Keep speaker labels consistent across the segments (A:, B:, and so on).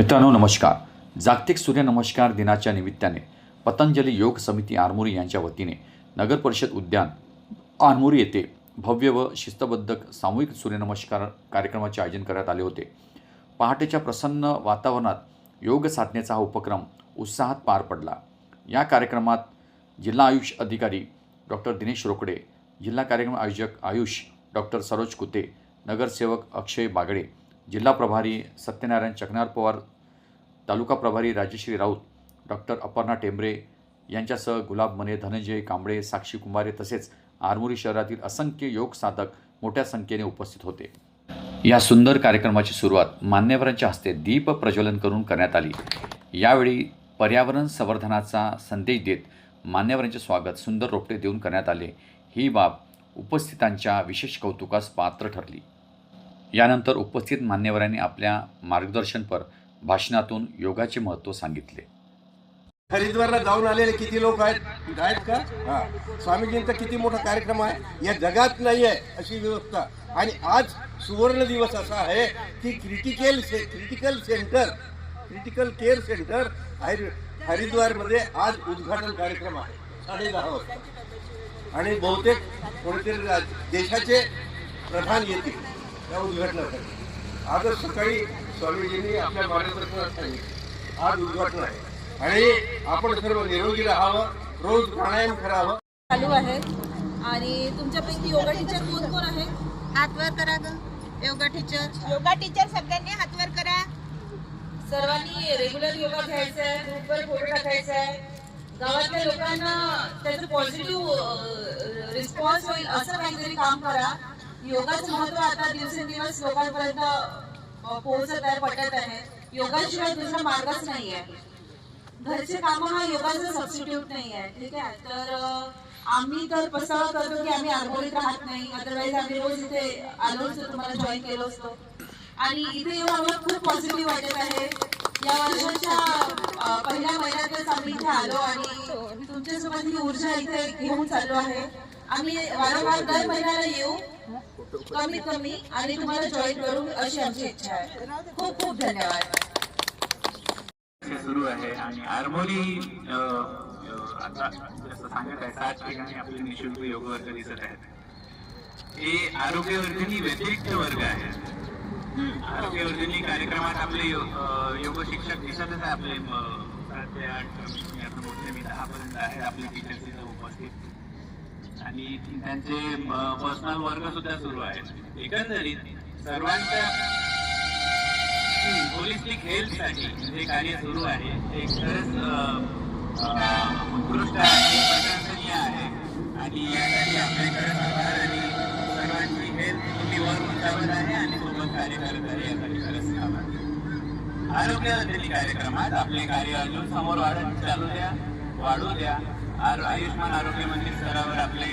A: मित्रांनो नमस्कार. जागतिक सूर्यनमस्कार दिनाच्या निमित्ताने पतंजली योग समिती आरमोरी यांच्या वतीने नगर परिषद उद्यान आरमोरी येथे भव्य व शिस्तबद्ध सामूहिक सूर्यनमस्कार कार्यक्रमाचे आयोजन करण्यात आले होते. पहाटेच्या प्रसन्न वातावरणात योग साधनेचा हा उपक्रम उत्साहात पार पडला. या कार्यक्रमात जिल्हा आयुष अधिकारी डॉक्टर दिनेश रोकडे जिल्हा कार्यक्रम आयोजक आयुष डॉक्टर सरोज कुते नगरसेवक अक्षय बागडे जिल्हा प्रभारी सत्यनारायण चकनार पवार तालुका प्रभारी राजश्री राऊत डॉक्टर अपर्णा टेंबरे यांच्यासह गुलाब मने धनंजय कांबळे साक्षी कुंभारे तसेच आरमोरी शहरातील असंख्य योग साधक मोठ्या संख्येने उपस्थित होते. या सुंदर कार्यक्रमाची सुरुवात मान्यवरांच्या हस्ते दीप प्रज्वलन करून करण्यात आली. यावेळी पर्यावरण संवर्धनाचा संदेश देत मान्यवरांचे स्वागत सुंदर रोपटे देऊन करण्यात आले. ही बाब उपस्थितांच्या विशेष कौतुकास पात्र ठरली. यानंतर उपस्थित मान्यवरांनी आपल्या मार्गदर्शनपर भाषणातून योगाचे महत्त्व सांगितले.
B: हरिद्वारला जाऊन आलेले किती लोक आहेत? आहेत का? हा. स्वामीजींचा किती मोठा कार्यक्रम आहे? या जगात नाही आहे अशी व्यवस्था. आणि आज सुवर्ण दिवस असा आहे की क्रिटिकल से critical centre critical care centre Hari हरिद्वारमध्ये आज उद्घाटन कार्यक्रम आहे. साडे दहा वाजता. आणि बहुतेक कोणीतरी देशाचे प्रधान येतील. त्या उद्घाटनासाठी. आजच सकाळी स्वामीजींनी आपल्या मार्गदर्शनात सांगितलं आज उद्घाटन आहे. आणि आपण सर्व निरोगी राहावं रोज प्राणायाम करावं.
C: चालू आहे. आणि तुमच्यापैकी योगा टीचर कोण कोण आहे?
D: हात वर करा ग. योगा टीचर योगा टीचर सगळ्यांनी हात वर करा.
C: सर्वांनी रेग्युलर योगा घ्यायचा आहे ग्रुपवर फोटो टाकायचा आहे. गावातल्या लोकांना त्याचं पॉझिटिव्ह रिस्पॉन्स होईल असं काहीतरी काम करा. योगाचं महत्त्व आता दिवसेंदिवस लोकांपर्यंत पोहोचत आहे पटत आहे. योगाशिवाय दुसरा मार्गच नाही आहे घरचे काम हा योगाचा सबस्टिट्यूट नाही आहे ठीक आहे? तर आम्ही तर पसावा करतो की आम्ही आरबोलीत राहत नाही. अदरवाईज आम्ही रोज इथे आलो असतो तुम्हाला जॉईन केलो असतो. आणि इथे येऊन आम्हाला खूप पॉझिटिव्ह वाटत आहे. या वर्षाच्या पहिल्या महिन्यातच आम्ही इथे आलो आणि तुमच्यासोबत ही ऊर्जा इथे घेऊन चाललो आहे. आम्ही वारंवार दर महिन्याला येऊ कमी कमी आणि तुम्हाला जॉईन करू अशी आमची इच्छा आहे. खूप खूप धन्यवाद.
E: सुरू आहे आणि आरमोली आता जसं सांगत आहे सात ठिकाणी आपले निशुल्क योग वर्ग दिसत आहेत. हे आरोग्यवर्धिनी व्यतिरिक्त वर्ग आहेत. आरोग्यवर्धिनी कार्यक्रमात आपले योग शिक्षक दिसतच आहे आपले सात ते आठ मी आता मी दहा पर्यंत आहेत आपले टीचर्स तिथे उपस्थित. आणि त्यांचे पर्सनल वर्ग सुद्धा सुरू आहेत. एकंदरीत सर्वांच्या होलिस्टिक हेल्थसाठी जे कार्य सुरू आहे ते खरंच उत्कृष्ट आहे प्रशंसनीय आहे. आणि यासाठी आपले खरंच आभार आणि सर्वांची हेल्थ तुम्हीवर उंचावत आहे आणि सोबत कार्य करत आहे यासाठी खरंच आभार. आरोग्य कार्यक्रमात आपले कार्य अजून समोर वाढत चालू द्या वाढू द्या. आर- आयुष्मान आरोग्य मंदिर स्तरावर आपले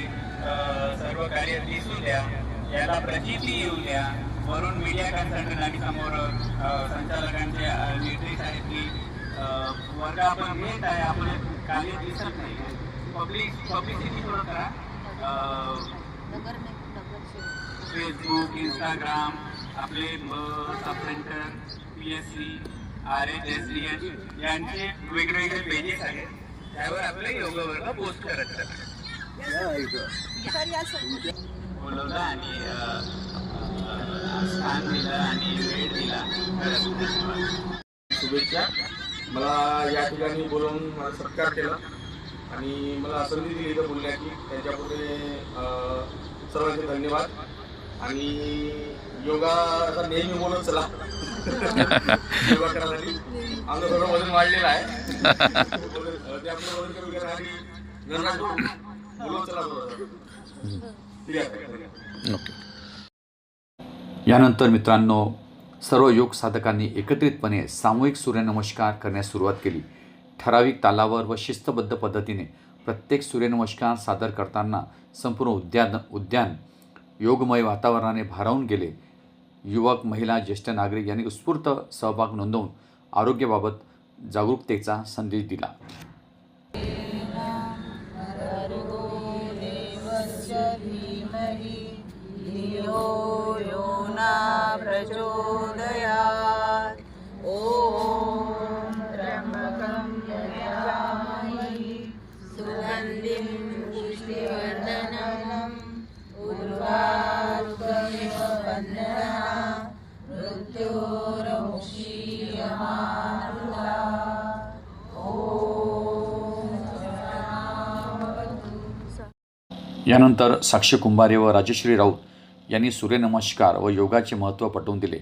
E: सर्व कार्य दिसू द्या. याला प्रचिती येऊ द्या. वरून मीडिया कन्सल्टंट आणि समोर संचालकांचे निर्देश आहेत की वर्ग आपण घेत आहे आपण कार्य दिसत नाही. पब्लिक पब्लिसिटी थोडं करा. फेसबुक इंस्टाग्राम आपले sub centre P S C R H S D H यांचे वेगवेगळे पेजेस आहेत. त्यावर आपले योग वर्ग पोस्ट करत बोलवलं आणि स्थान दिलं आणि वेळ दिला.
B: शुभेच्छा. मला या ठिकाणी बोलवून मला सत्कार केला. आणि मला संधी दिली इथं बोलण्याची त्यांच्यापुढे सर्वांचे धन्यवाद. आणि योगाचा नेहमी बोलत चला. योगा करण्यासाठी आमचं थोडं वजन वाढलेलं आहे. ते आपलं चला ठीक आहे
A: यानंतर मित्रांनो सर्व योग साधकांनी एकत्रितपणे सामूहिक सूर्यनमस्कार करण्यास सुरुवात केली. ठराविक तालावर व शिस्तबद्ध पद्धतीने प्रत्येक सूर्यनमस्कार सादर करताना संपूर्ण उद्यान उद्यान योगमय वातावरणाने भारावून गेले. युवक महिला ज्येष्ठ नागरिक यांनी उत्स्फूर्त सहभाग नोंदवून आरोग्याबाबत जागरूकतेचा संदेश दिला.
C: धीमहि धियो यो न प्रचोदयात्। ॐ त्र्यम्बकं यजामहि।
A: सुगन्धिं पुष्टिवर्धनम् उर्वारुकमिव बन्धनः मृत्योः यानंतर साक्षी कुंभारे व राजश्री राऊत यांनी सूर्यनमस्कार व योगाचे महत्त्व पटवून दिले.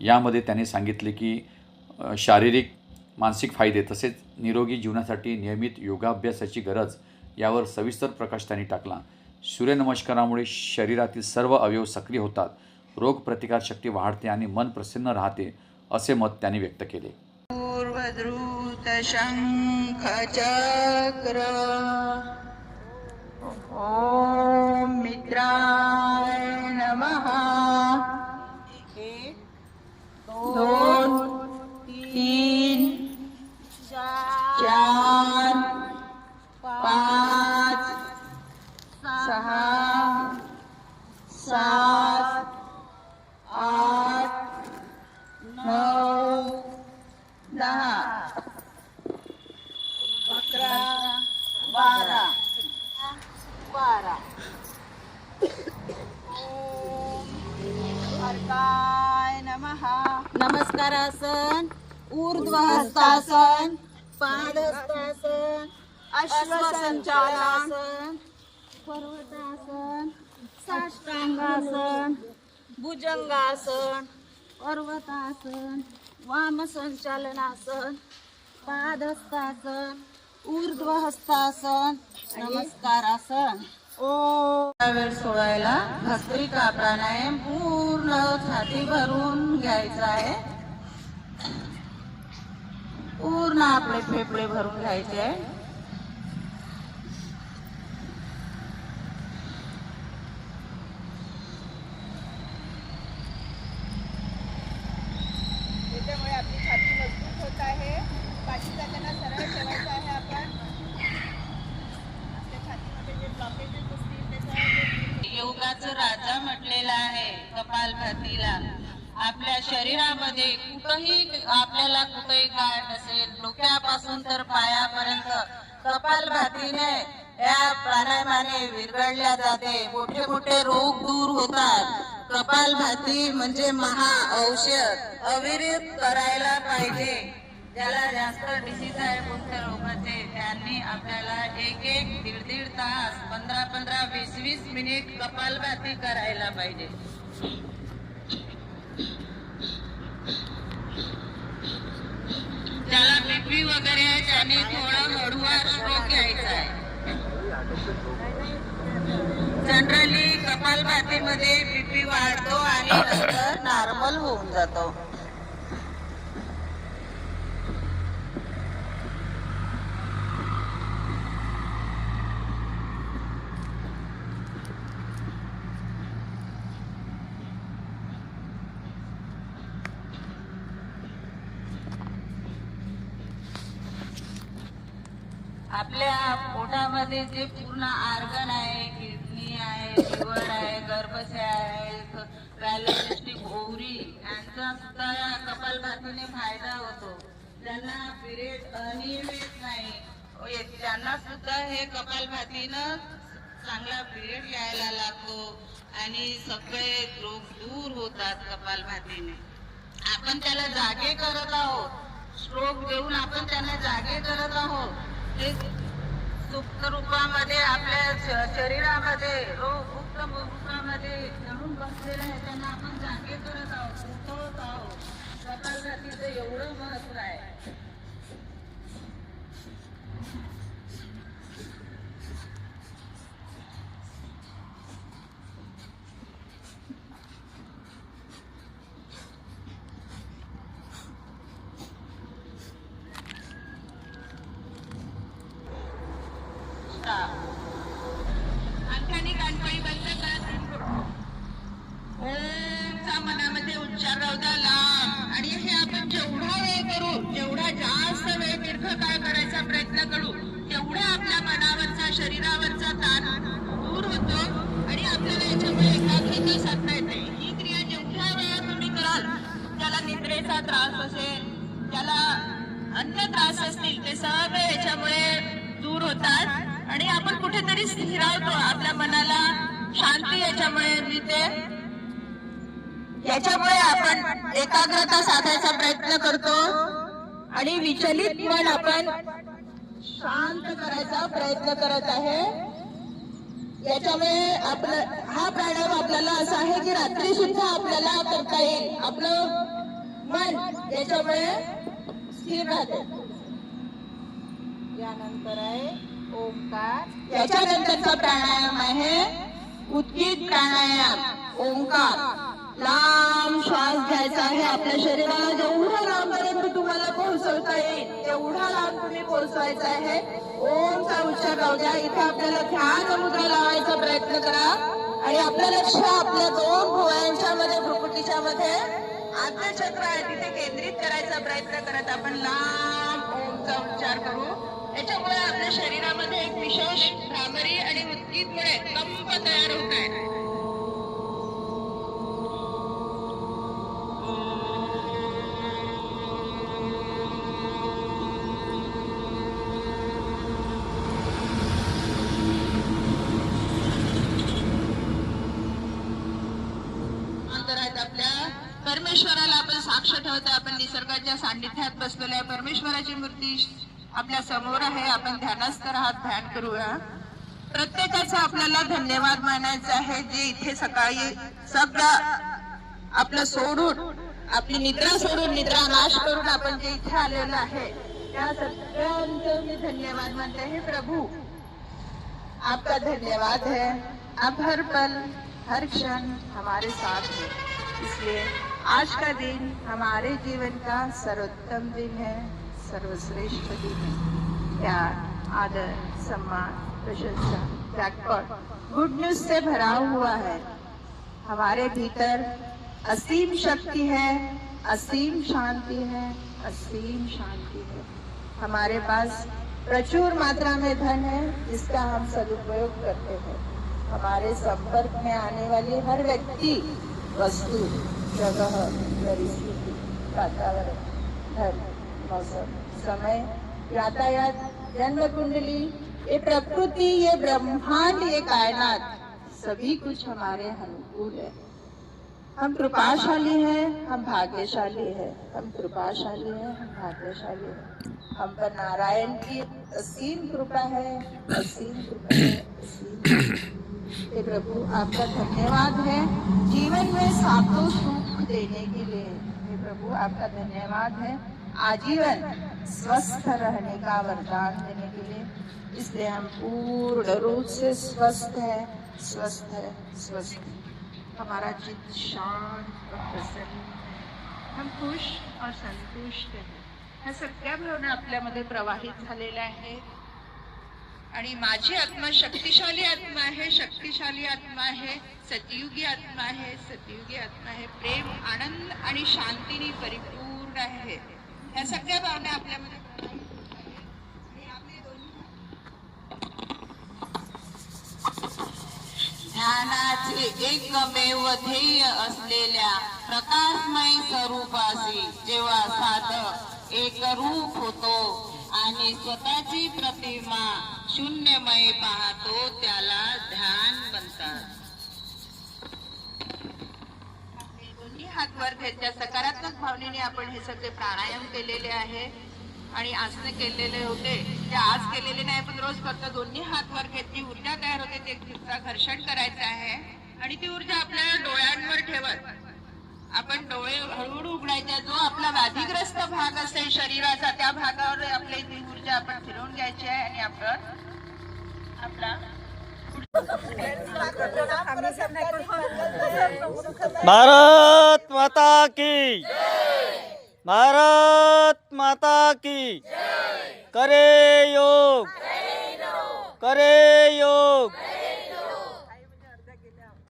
A: यामध्ये त्यांनी सांगितले की शारीरिक मानसिक फायदे तसेच निरोगी जीवनासाठी नियमित योगाभ्यासाची गरज यावर सविस्तर प्रकाश त्यांनी टाकला. सूर्यनमस्कारामुळे शरीरातील सर्व अवयव सक्रिय होतात रोगप्रतिकारशक्ती वाढते आणि मन प्रसन्न राहते असे मत त्यांनी व्यक्त केले.
F: पूर्वद्रुत शंख चक्र ओम मित्राय नमः. एक दोन ऊर्ध्वहस्तासन पादहस्तासन अश्वसंचालन. पर्वतासन. साष्टांगासन. भुजंगासन. पर्वतासन. वामसंचालनासन. पादहस्तासन ऊर्ध्वहस्तासन. नमस्कारासन. ओ वेळ सोडायला भस्त्रिका प्राणायाम पूर्ण छाती भरून घ्यायचा आहे. पूर्ण आपले फेफडे भरून घ्यायचे आहे. त्याच्यामुळे आपली छाती मजबूत होत आहे. पाठी जाताना सरळ ठेवायचं आहे आपण. आपल्या छातीमध्ये जे ब्लॉकेजेस असतील त्याचा योगाचं राजा म्हटलेला आहे कपालभातीला. आपल्या शरीरामध्ये कुठंही आपल्याला कुठेही काय नसेल डोक्यापासून तर पायापर्यंत कपालभातीने या प्राणायामाने विरघळल्या जाते. मोठे मोठे रोग दूर होतात. कपालभाती म्हणजे महा औषध अविरत करायला पाहिजे. ज्याला जास्त डिसीज आहे कोणत्या रोगाचे त्यांनी आपल्याला एक एक दीड दीड तास पंधरा पंधरा वीस वीस मिनिट कपालभाती करायला पाहिजे ज्याला बीपी वगैरे आहे त्याने थोडं हळूवार स्ट्रोक घ्यायचा आहे. जनरली कपालभातीमध्ये बीपी वाढतो आणि नंतर नॉर्मल होऊन जातो. आपल्या पोटामध्ये जे पूर्ण आर्गन आहे किडनी आहे लिव्हर आहे गर्भशय आहे पॅलोसिस्टिक ओव्हरी यांचा सुद्धा या कपालभातीने फायदा होतो. त्यांना पिरियड अनियमित नाही त्यांना सुद्धा हे कपालभातीनं चांगला पिरियड यायला लागतो आणि सगळे रोग दूर होतात कपालभातीने आपण त्याला जागे करत आहोत. स्ट्रोक देऊन आपण त्यांना जागे करत आहोत. ते सुप्त रूपामध्ये आपल्या श- शरीरामध्ये रोग गुप्त रूपामध्ये जणून बसलेले आहे. त्यांना आपण जागे करत आहोत उठवत आहोत. कपालभातीचं एवढं महत्त्व आहे. आणखी गणपती बंद करा ओमचा मनामध्ये उच्चार राहू द्या लांब. आणि हे आपण जेवढा वेळ करू जेवढा जास्त वेळ दीर्घकाळ करायचा प्रयत्न करू तेवढा आपल्या मनावरचा शरीरावरचा ताण दूर होतो. आणि आपल्याला याच्यामुळे एकाग्रता साधता येते. ही क्रिया जेवढ्या वेळा तुम्ही कराल त्याला निद्रेचा त्रास असेल त्याला अन्य त्रास असतील ते सगळे याच्यामुळे दूर होतात. आणि आपण कुठेतरी स्थिरावतो आपल्या मनाला शांती याच्यामुळे मिळते.
D: याच्यामुळे आपण एकाग्रता साधायचा प्रयत्न करतो आणि विचलित मन आपण शांत करायचा प्रयत्न करत आहे. याच्यामुळे आपलं हा प्राणायाम आपल्याला असा आहे की रात्री सुद्धा आपल्याला करता येईल. आपलं मन याच्यामुळे स्थिर राहते.
C: यानंतर आहे ओंकार
D: याच्यानंतरचा प्राणायाम आहे. उद्गीत प्राणायाम ओंकार. लांब श्वास घ्यायचा आहे आपल्या शरीराला. जेवढा लांबपर्यंत तुम्हाला पोहोचवता येईल तेवढा लांब तुम्ही पोहोचवायचा आहे. ओमचा उच्चार राहू द्या. इथे आपल्याला ध्यान मुद्रा लावायचा प्रयत्न करा. आणि आपलं लक्ष आपल्या दोन भुवयांच्या मध्ये भ्रुकुटीच्या मध्ये आद्यचक्र आहे तिथे केंद्रित करायचा प्रयत्न करत आपण लांब ओमचा उच्चार करू. त्याच्यामुळे आपल्या शरीरामध्ये एक विशेष भ्रामरी आणि उत्कीतमुळे कंप तयार होत आहे. अंतर आहेत आपल्या परमेश्वराला आपण साक्ष ठेवतो आपण निसर्गाच्या सान्निध्यात बसलेल्या परमेश्वराची मूर्ती आपल्यासमोर आहे. आपण ध्यानस्थ राहत ध्यान करूया. प्रत्येकाचा आपल्याला धन्यवाद मानायचा आहे. जे इथे सकाळी सगळं आपलं सोडून आपली निद्रा सोडून निद्रा नाश करून आपण जे इथे आलेलं आहे त्या सगळ्यांचं मी धन्यवाद मानते. हे प्रभू आपका धन्यवाद है. आप हर पल हर क्षण हमारे साथ है. इसलिए आज का दिन हमारे जीवन का सर्वोत्तम दिन है. सर्वश्रेष्ठ आदर सम्मान, प्रशंसा जैकपॉट गुड न्यूज़ से भरा हुआ है। हमारे भीतर असीम शक्ति है, असीम शांति है, असीम शांति है। हमारे पास प्रचुर मात्रा में धन है, जिसका हम सदुपयोग करते हैं। हमारे संपर्क में आने वाली हर व्यक्ति, वस्तु, जगह, परिस्थिति, वातावरण, धन समय, यातायात जन्म कुंडली ये प्रकृति, ये ब्रह्मांड, ये कायनात, सभी कुछ हमारे अनुकूल है। हम कृपाशाली हैं, हम भाग्यशाली हैं, हम कृपाशाली हैं, हम भाग्यशाली हैं। हम पर नारायण की असीम कृपा है, असीम कृपा है प्रभु, आपका धन्यवाद है, जीवन में सातों सुख देने के लिए। प्रभु, आपका धन्यवाद है आजीवन स्वस्थ रहने का वरदान देने के लिए। इसलिए हम पूर्ण रूप से स्वस्थ है स्वस्थ है स्वस्थ है। हमारा चित्त शांत और प्रसन्न हम खुश और संतुष्ट है। ह्या सगळ्या भावना आपल्यामध्ये प्रवाहित झालेल्या आहेत. आणि माझी आत्मा शक्तिशाली आत्मा आहे शक्तिशाली आत्मा आहे सतयुगी आत्मा आहे सतयुगी आत्मा आहे. प्रेम आनंद आणि शांतीने परिपूर्ण आहे. ह्या सगळ्या भावना आपल्यामध्ये ध्यानाचे एकमेव ध्येय असलेल्या प्रकाशमय स्वरूपाशी जेव्हा साधक एकरूप होतो आणि स्वतःची प्रतिमा शून्यमय पाहतो त्याला ध्यान म्हणतात. दोन्ही हात सकारात्मक भावनेने आपण हे सगळे प्राणायाम केलेले आहे. आणि आसने केलेले होते. ते आज केलेले नाही पण रोज करतो दोन्ही हात वर घेत जी ऊर्जा तयार होते ते घर्षण करायचं आहे. आणि ती ऊर्जा आपल्या डोळ्यांवर ठेवत. आपण डोळे हळूहळू उघडायच्या जो आपला व्याधीग्रस्त भाग असेल शरीराचा त्या भागावर आपली ती ऊर्जा आपण फिरवून घ्यायची आहे. आणि आपण आपला
G: भारत माता की भारत माता की करे योग। करे योग।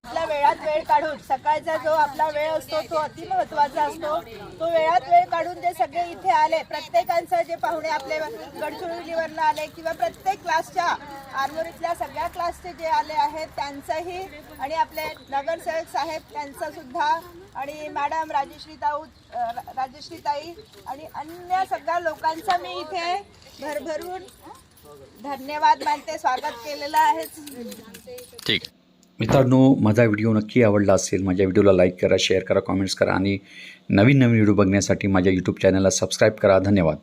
H: आपल्या वेळात वेळ काढून सकाळचा जो आपला वेळ असतो तो अतिमहत्वाचा असतो. तो वेळात वेळ काढून जे सगळे इथे आले प्रत्येकांचं जे पाहुणे आपले गडचिरोलीवरनं आले किंवा प्रत्येक क्लासच्या आरमोरीतल्या सगळ्या क्लासचे जे आले आहेत त्यांचंही आणि आपले नगरसेवक साहेब त्यांचं सुद्धा आणि मॅडम राजश्री ताऊ राजश्री ताई आणि अन्य सगळ्या लोकांचा मी इथे भरभरून धन्यवाद मानते स्वागत केलेलं आहे.
A: ठीक. मित्रांनो माझा व्हिडिओ नक्की आवडला असेल माझ्या व्हिडिओला लाईक करा शेअर करा कॉमेंट्स करा आणि नवीन नवीन व्हिडिओ बघण्यासाठी माझ्या यूट्यूब चॅनलला सबस्क्राईब करा. धन्यवाद.